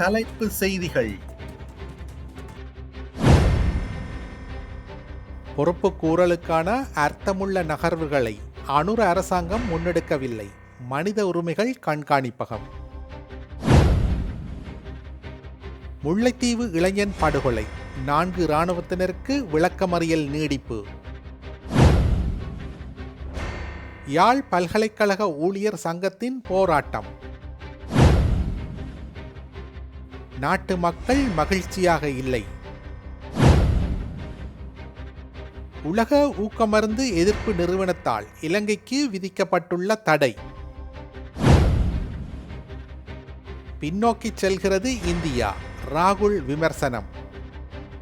தலைப்பு செய்திகள். பொறுப்புக்கூறலுக்கான அர்த்தமுள்ள நகர்வுகளை அணுர அரசாங்கம் முன்னெடுக்கவில்லை. மனித உரிமைகள் கண்காணிப்பகம். முல்லைத்தீவு இளைஞன் படுகொலை. நான்கு இராணுவத்தினருக்கு விளக்கமறியல் நீடிப்பு. யாழ் பல்கலைக்கழக ஊழியர் சங்கத்தின் போராட்டம். நாட்டு மக்கள் மகிழ்ச்சியாக இல்லை. உலக ஊக்கமருந்து எதிர்ப்பு நிறுவனத்தால் இலங்கைக்கு விதிக்கப்பட்டுள்ள தடை. பின்னோக்கி செல்கிறது இந்தியா. ராகுல் விமர்சனம்.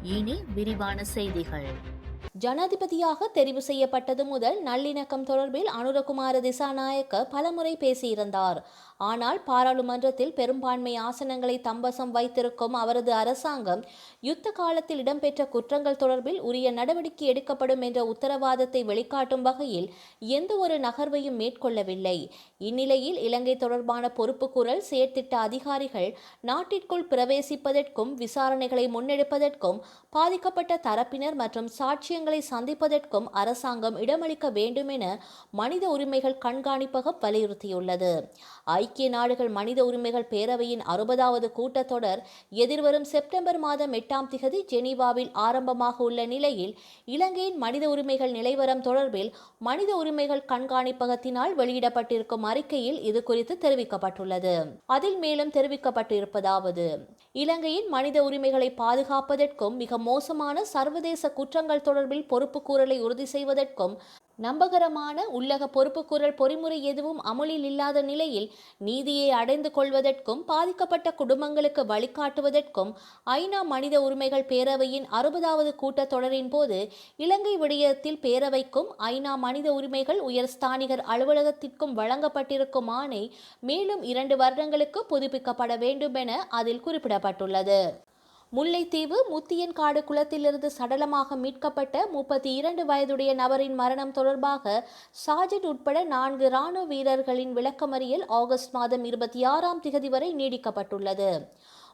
இனி விரிவான செய்திகள். ஜனாதிபதியாக தெரிவு செய்யப்பட்டது முதல் நல்லிணக்கம் தொடர்பில் அனுரகுமார திசாநாயக்க பலமுறை பேசியிருந்தார். ஆனால் பாராளுமன்றத்தில் பெரும்பான்மை ஆசனங்களை தம்பசம் வைத்திருக்கும் அவரது அரசாங்கம் யுத்த காலத்தில் இடம்பெற்ற குற்றங்கள் தொடர்பில் உரிய நடவடிக்கை எடுக்கப்படும் என்ற உத்தரவாதத்தை வெளிக்காட்டும் வகையில் எந்த ஒரு நகர்வையும் மேற்கொள்ளவில்லை. இந்நிலையில் இலங்கை தொடர்பான பொறுப்பு குரல் செயற்திட்ட அதிகாரிகள் நாட்டிற்குள் பிரவேசிப்பதற்கும் விசாரணைகளை முன்னெடுப்பதற்கும் பாதிக்கப்பட்ட தரப்பினர் மற்றும் விஷயங்களை சந்திப்பதற்கும் அரசாங்கம் இடமளிக்க வேண்டும் என மனித உரிமைகள் கண்காணிப்பகம் வலியுறுத்தியுள்ளது. ஐக்கிய நாடுகள் மனித உரிமைகள் பேரவையின் அறுபதாவது கூட்டத்தொடர் எதிர்வரும் செப்டம்பர் மாதம் எட்டாம் திகதி ஜெனீவாவில் ஆரம்பமாக உள்ள நிலையில் இலங்கையின் மனித உரிமைகள் நிலைவரம் தொடர்பில் மனித உரிமைகள் கண்காணிப்பகத்தினால் வெளியிடப்பட்டிருக்கும் அறிக்கையில் இது குறித்து தெரிவிக்கப்பட்டுள்ளது. அதில் மேலும் தெரிவிக்கப்பட்டிருப்பதாவது இலங்கையின் மனித உரிமைகளை பாதுகாப்பதற்கும் மிக மோசமான சர்வதேச குற்றங்கள் தொடர்பில் பொறுப்புக்கூறலை உறுதி செய்வதற்கும் நம்பகரமான உள்ளக பொறுப்புக்கூறல் பொறிமுறை எதுவும் அமுலில் இல்லாத நிலையில் நீதியை அடைந்து கொள்வதற்கும் பாதிக்கப்பட்ட குடும்பங்களுக்கு வழிகாட்டுவதற்கும் ஐநா மனித உரிமைகள் பேரவையின் அறுபதாவது கூட்டத்தொடரின் போது இலங்கை விடயத்தில் பேரவைக்கும் ஐநா மனித உரிமைகள் உயர் ஸ்தானிகர் அலுவலகத்திற்கும் வழங்கப்பட்டிருக்கும் ஆணை மேலும் இரண்டு வருடங்களுக்கு புதுப்பிக்கப்பட வேண்டும் என அதில் குறிப்பிடப்பட்டுள்ளது. முல்லைத்தீவு முத்தியன்காடு குளத்திலிருந்து சடலமாக மீட்கப்பட்ட முப்பத்தி இரண்டு வயதுடைய நபரின் மரணம் தொடர்பாக சாஜட் உட்பட நான்கு இராணுவ வீரர்களின் விளக்கமறியல் ஆகஸ்ட் மாதம் இருபத்தி ஆறாம் திகதி வரை நீடிக்கப்பட்டுள்ளது.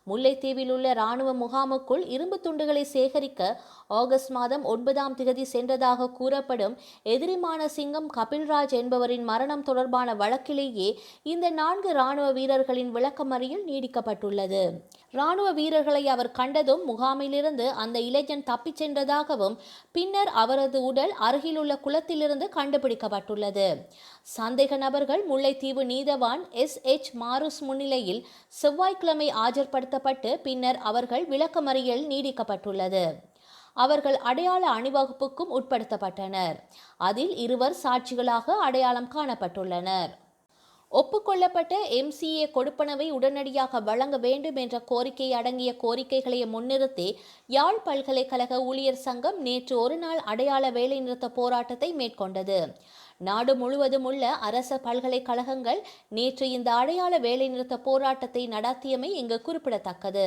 முல்லைத்தீவில் உள்ள இராணுவ முகாமுக்குள் இரும்பு துண்டுகளை சேகரிக்க ஆகஸ்ட் மாதம் ஒன்பதாம் திகதி சென்றதாக கூறப்படும் எதிரிமான சிங்கம் கபில்ராஜ் என்பவரின் மரணம் தொடர்பான வழக்கிலேயே இந்த நான்கு இராணுவ வீரர்களின் விளக்கமறியில் நீடிக்கப்பட்டுள்ளது. இராணுவ வீரர்களை அவர் கண்டதும் முகாமிலிருந்து அந்த இளைஞன் தப்பிச் சென்றதாகவும் பின்னர் அவரது உடல் அருகிலுள்ள குளத்திலிருந்து கண்டுபிடிக்கப்பட்டுள்ளது. சந்தேக நபர்கள் முல்லைத்தீவு நீதவான் எஸ். எச். மாருஸ் முன்னிலையில் செவ்வாய்க்கிழமை ஆஜர்படுத்தப்பட்டு பின்னர் அவர்கள் விளக்கமறியல் நீடிக்கப்பட்டுள்ளது. அவர்கள் அடையாள அணிவகுப்புக்கும் உட்படுத்தப்பட்டனர். அதில் இருவர் சாட்சிகளாக அடையாளம் காணப்பட்டுள்ளனர். ஒப்புக்கொள்ளப்பட்ட எம்சிஏ கொடுப்பனவை உடனடியாக வழங்க வேண்டும் என்ற கோரிக்கை அடங்கிய கோரிக்கைகளை முன்னிறுத்தி யாழ் பல்கலைக்கழக ஊழியர் சங்கம் நேற்று ஒருநாள் அடையாள வேலைநிறுத்த போராட்டத்தை மேற்கொண்டது. நாடு முழுவதும் உள்ள அரச பல்கலைக்கழகங்கள் நேற்று இந்த அடையாள வேலைநிறுத்த போராட்டத்தை நடத்தியமை இங்கு குறிப்பிடத்தக்கது.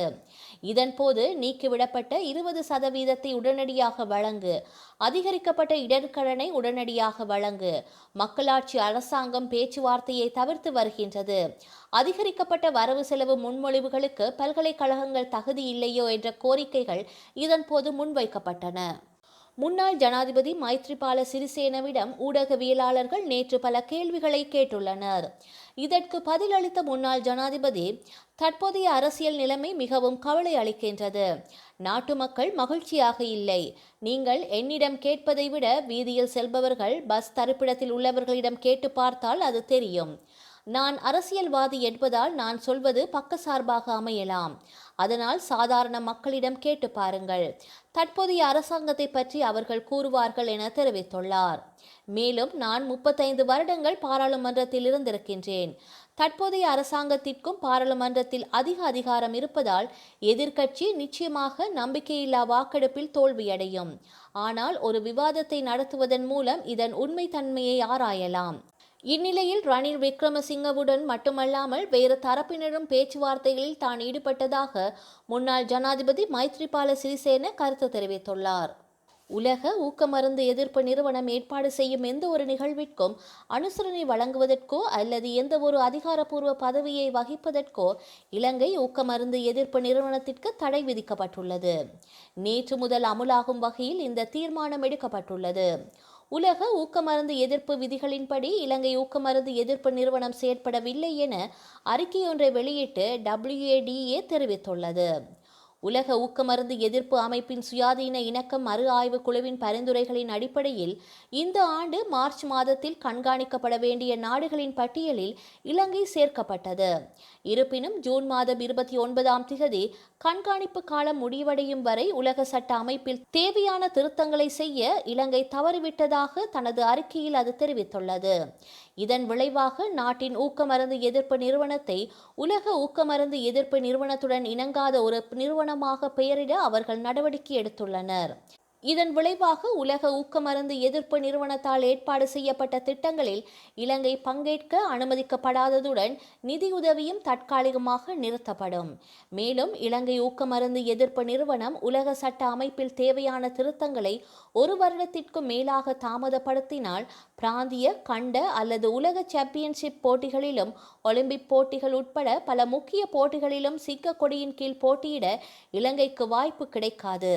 இதன்போது நீக்கிவிடப்பட்ட இருபது சதவீதத்தை உடனடியாக வழங்கு அதிகரிக்கப்பட்ட இடர்கடனை உடனடியாக வழங்கு மக்களாட்சி அரசாங்கம் பேச்சுவார்த்தையை தவிர்த்து வருகின்றது. அதிகரிக்கப்பட்ட வரவு செலவு முன்மொழிவுகளுக்கு பல்கலைக்கழகங்கள் தகுதி இல்லையோ என்ற கோரிக்கைகள் இதன்போது முன்வைக்கப்பட்டன. முன்னாள் ஜனாதிபதி மைத்ரிபால சிறிசேனவிடம் ஊடகவியலாளர்கள் நேற்று பல கேள்விகளை கேட்டுள்ளனர். இதற்கு பதிலளித்த முன்னாள் ஜனாதிபதி தற்போதைய அரசியல் நிலைமை மிகவும் கவலை அளிக்கின்றது. நாட்டு மக்கள் மகிழ்ச்சியாக இல்லை. நீங்கள் என்னிடம் கேட்பதை விட வீதியில் செல்பவர்கள் பஸ் தரிப்பிடத்தில் உள்ளவர்களிடம் கேட்டு பார்த்தால் அது தெரியும். நான் அரசியல்வாதி என்பதால் நான் சொல்வது பக்கசார்பாக அமையலாம். அதனால் சாதாரண மக்களிடம் கேட்டு பாருங்கள். தற்போதைய அரசாங்கத்தை பற்றி அவர்கள் கூறுவார்கள் என தெரிவித்துள்ளார். மேலும் நான் முப்பத்தைந்து வருடங்கள் பாராளுமன்றத்தில் இருந்திருக்கின்றேன். தற்போதைய அரசாங்கத்திற்கும் பாராளுமன்றத்தில் அதிக அதிகாரம் இருப்பதால் எதிர்க்கட்சி நிச்சயமாக நம்பிக்கையில்லா வாக்கெடுப்பில் தோல்வியடையும். ஆனால் ஒரு விவாதத்தை நடத்துவதன் மூலம் இதன் உண்மைத்தன்மையை ஆராயலாம். இந்நிலையில் ரணில் விக்ரமசிங்கவுடன் மட்டுமல்லாமல் வேறு தரப்பினரும் பேச்சுவார்த்தைகளில் தான் ஈடுபட்டதாக முன்னாள் ஜனாதிபதி மைத்ரிபால சிறிசேன கருத்து தெரிவித்துள்ளார். உலக ஊக்கமருந்து எதிர்ப்பு நிறுவனம் ஏற்பாடு செய்யும் எந்த ஒரு நிகழ்விற்கும் அனுசரணை வழங்குவதற்கோ அல்லது எந்த ஒரு அதிகாரப்பூர்வ பதவியை வகிப்பதற்கோ இலங்கை ஊக்கமருந்து எதிர்ப்பு நிறுவனத்திற்கு தடை விதிக்கப்பட்டுள்ளது. நேற்று முதல் அமுலாகும் வகையில் இந்த தீர்மானம் எடுக்கப்பட்டுள்ளது. உலக ஊக்கமருந்து எதிர்ப்பு விதிகளின்படி இலங்கை ஊக்கமருந்து எதிர்ப்பு நிறுவனம் செயற்படவில்லை என அறிக்கையொன்றை வெளியிட்டு டபிள்யூஏடிஏ தெரிவித்துள்ளது. உலக ஊக்கமருந்து எதிர்ப்பு அமைப்பின் சுயாதீன இணக்கம் மறு ஆய்வு குழுவின் பரிந்துரைகளின் அடிப்படையில் இந்த ஆண்டு மார்ச் மாதத்தில் கண்காணிக்கப்பட வேண்டிய நாடுகளின் பட்டியலில் இலங்கை சேர்க்கப்பட்டது. இருப்பினும் ஜூன் மாதம் இருபத்தி ஒன்பதாம் திகதி கண்காணிப்பு காலம் முடிவடையும் வரை உலக சட்ட அமைப்பில் தேவையான திருத்தங்களை செய்ய இலங்கை தவறிவிட்டதாக தனது அறிக்கையில் அது தெரிவித்துள்ளது. இதன் விளைவாக நாட்டின் ஊக்கமருந்து எதிர்ப்பு நிறுவனத்தை உலக ஊக்கமருந்து எதிர்ப்பு நிறுவனத்துடன் இணங்காத ஒரு நிறுவனமாக பெயரிட அவர்கள் நடவடிக்கை எடுத்துள்ளனர். இதன் விளைவாக உலக ஊக்கமருந்து எதிர்ப்பு நிறுவனத்தால் ஏற்பாடு செய்யப்பட்ட திட்டங்களில் இலங்கை பங்கேற்க அனுமதிக்கப்படாததுடன் நிதியுதவியும் தற்காலிகமாக நிறுத்தப்படும். மேலும் இலங்கை ஊக்கமருந்து எதிர்ப்பு நிறுவனம் உலக சட்ட அமைப்பில் தேவையான திருத்தங்களை ஒரு வருடத்திற்கும் மேலாக தாமதப்படுத்தினால் பிராந்திய கண்ட அல்லது உலக சாம்பியன்ஷிப் போட்டிகளிலும் ஒலிம்பிக் போட்டிகள் உட்பட பல முக்கிய போட்டிகளிலும் சிக்க கொடியின் கீழ் போட்டியிட இலங்கைக்கு வாய்ப்பு கிடைக்காது.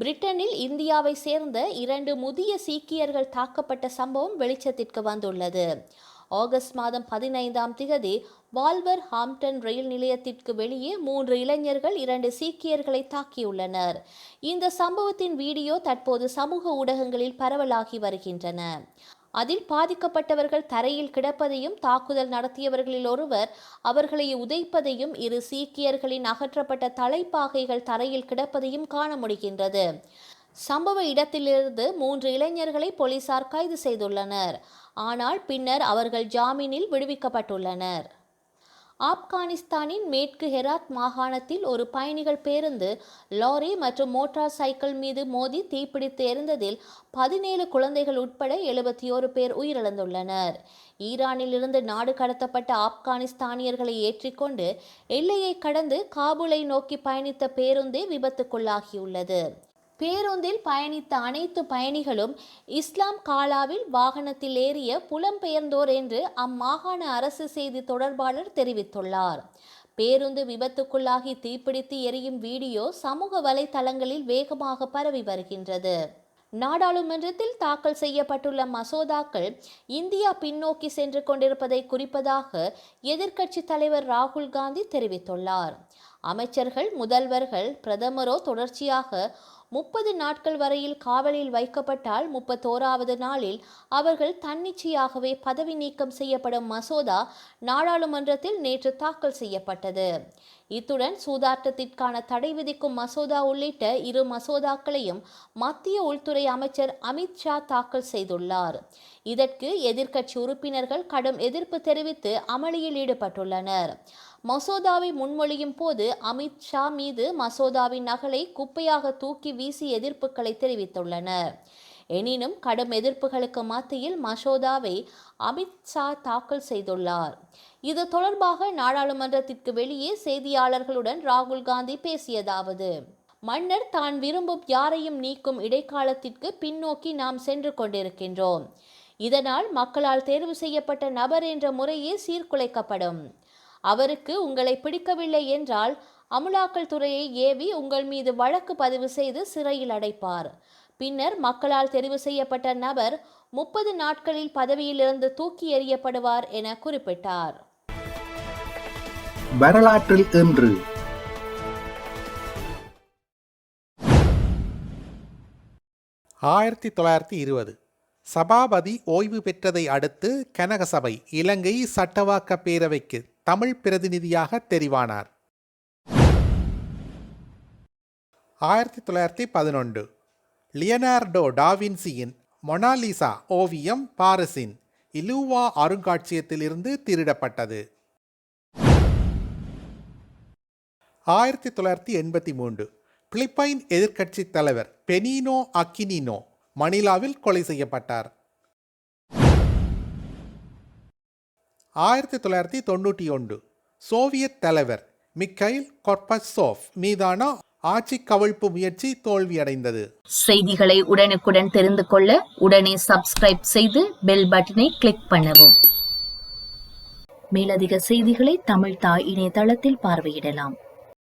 பிரிட்டனில் இந்தியாவை சேர்ந்த இரண்டு முதிய சீக்கியர்கள் தாக்கப்பட்ட சம்பவம் வெளிச்சத்திற்கு வந்துள்ளது. ஆகஸ்ட் மாதம் பதினைந்தாம் திகதி வால்வர் ஹாம்டன் ரயில் நிலையத்திற்கு வெளியே மூன்று இளைஞர்கள் இரண்டு சீக்கியர்களை தாக்கியுள்ளனர். இந்த சம்பவத்தின் வீடியோ தற்போது சமூக ஊடகங்களில் பரவலாகி வருகின்றன. அதில் பாதிக்கப்பட்டவர்கள் தரையில் கிடப்பதையும் தாக்குதல் நடத்தியவர்களில் ஒருவர் அவர்களை உதைப்பதையும் இரு சீக்கியர்களின் அகற்றப்பட்ட தலைப்பாகைகள் தரையில் கிடப்பதையும் காண முடிகின்றது. சம்பவ இடத்திலிருந்து மூன்று இளைஞர்களை போலீசார் கைது செய்துள்ளனர். ஆனால் பின்னர் அவர்கள் ஜாமீனில் விடுவிக்கப்பட்டுள்ளனர். ஆப்கானிஸ்தானின் மேற்கு ஹெராத் மாகாணத்தில் ஒரு பயணிகள் பேருந்து லாரி மற்றும் மோட்டார் சைக்கிள் மீது மோதி தீப்பிடித்து எரிந்ததில் பதினேழு குழந்தைகள் உட்பட எழுபத்தி ஓரு பேர் உயிரிழந்துள்ளனர். ஈரானிலிருந்து நாடு கடத்தப்பட்ட ஆப்கானிஸ்தானியர்களை ஏற்றிக்கொண்டு எல்லையை கடந்து காபூலை நோக்கி பயணித்த பேருந்தே விபத்துக்குள்ளாகியுள்ளது. பேருந்தில் பயணித்த அனைத்து பயணிகளும் இஸ்லாம் காலாவில் வாகனத்தில் ஏறிய புலம்பெயர்ந்தோர் என்று அம்மாகாண அரசு செய்தி தொடர்பாளர் தெரிவித்துள்ளார். பேருந்து விபத்துக்குள்ளாகி தீப்பிடித்து எரியும் வீடியோ சமூக வலைதளங்களில் வேகமாக பரவி வருகின்றது. நாடாளுமன்றத்தில் தாக்கல் செய்யப்பட்டுள்ள மசோதாக்கள் இந்தியா பின்னோக்கி சென்று கொண்டிருப்பதை குறிப்பதாக எதிர்க்கட்சி தலைவர் ராகுல் காந்தி தெரிவித்துள்ளார். அமைச்சர்கள் முதல்வர்கள் பிரதமரோ தொடர்ச்சியாக முப்பது நாட்கள் வரையில் காவலில் வைக்கப்பட்டால் முப்பத்தோராவது நாளில் அவர்கள் தன்னிச்சையாகவே பதவி நீக்கம் செய்யப்படும் மசோதா நாடாளுமன்றத்தில் நேற்று தாக்கல் செய்யப்பட்டது. இத்துடன் சூதாட்டத்திற்கான தடை விதிக்கும் மசோதா உள்ளிட்ட இரு மசோதாக்களையும் மத்திய உள்துறை அமைச்சர் அமித்ஷா தாக்கல் செய்துள்ளார். இதற்கு எதிர்க்கட்சி உறுப்பினர்கள் கடும் எதிர்ப்பு தெரிவித்து அமளியில் ஈடுபட்டுள்ளனர். மசோதாவை முன்மொழியும் போது அமித் ஷா மீது மசோதாவின் நகலை குப்பையாக தூக்கி வீசி எதிர்ப்புகளை தெரிவித்துள்ளனர். எனினும் கடும் எதிர்ப்புகளுக்கு மத்தியில் மசோதாவை அமித்ஷா தாக்கல் செய்துள்ளார். இது தொடர்பாக நாடாளுமன்றத்திற்கு வெளியே செய்தியாளர்களுடன் ராகுல் காந்தி பேசியதாவது மன்னர் தான் விரும்பும் யாரையும் நீக்கும் இடைக்காலத்திற்கு பின்னோக்கி நாம் சென்று கொண்டிருக்கின்றோம். இதனால் மக்களால் தேர்வு செய்யப்பட்ட நபர் என்ற முறையே சீர்குலைக்கப்படும். அவருக்கு உங்களை பிடிக்கவில்லை என்றால் அமுலாக்கல் துறையை ஏவி உங்கள் மீது வழக்கு பதிவு செய்து சிறையில் அடைப்பார். பின்னர் மக்களால் தெரிவு செய்யப்பட்ட நபர் முப்பது நாட்களில் பதவியிலிருந்து தூக்கி எறியப்படுவார் என குறிப்பிட்டார். வரலாற்றில் இன்று. ஆயிரத்தி தொள்ளாயிரத்தி இருபது. சபாபதி ஓய்வு பெற்றதை அடுத்து கனகசபை இலங்கை சட்டவாக்க பேரவைக்கு தமிழ் பிரதிநிதியாக தெரிவானார். ஆயிரத்தி தொள்ளாயிரத்தி பதினொன்று. லியனார்டோ டாவின்சியின் மொனாலிசா ஓவியம் பாரிஸின் இலூவா அருங்காட்சியகத்திலிருந்து திருடப்பட்டது. ஆயிரத்தி தொள்ளாயிரத்தி எண்பத்தி மூன்று பிலிப்பைன் எதிர்க்கட்சி தலைவர் பெனினோ அக்கினினோ மணிலாவில் கொலை செய்யப்பட்டார். ஆயிரத்தி தொள்ளாயிரத்தி தொண்ணூற்றி ஒன்று சோவியத் தலைவர் மிக்கைல் கொர்பசோவ் மீதான ஆட்சி கவிழ்ப்பு முயற்சி தோல்வியடைந்தது. செய்திகளை உடனுக்குடன் தெரிந்து கொள்ள உடனே சப்ஸ்கிரைப் செய்து பெல் பட்டனை கிளிக் பண்ணவும். மேலதிக செய்திகளை தமிழ் தாய் இணையதளத்தில் பார்வையிடலாம்.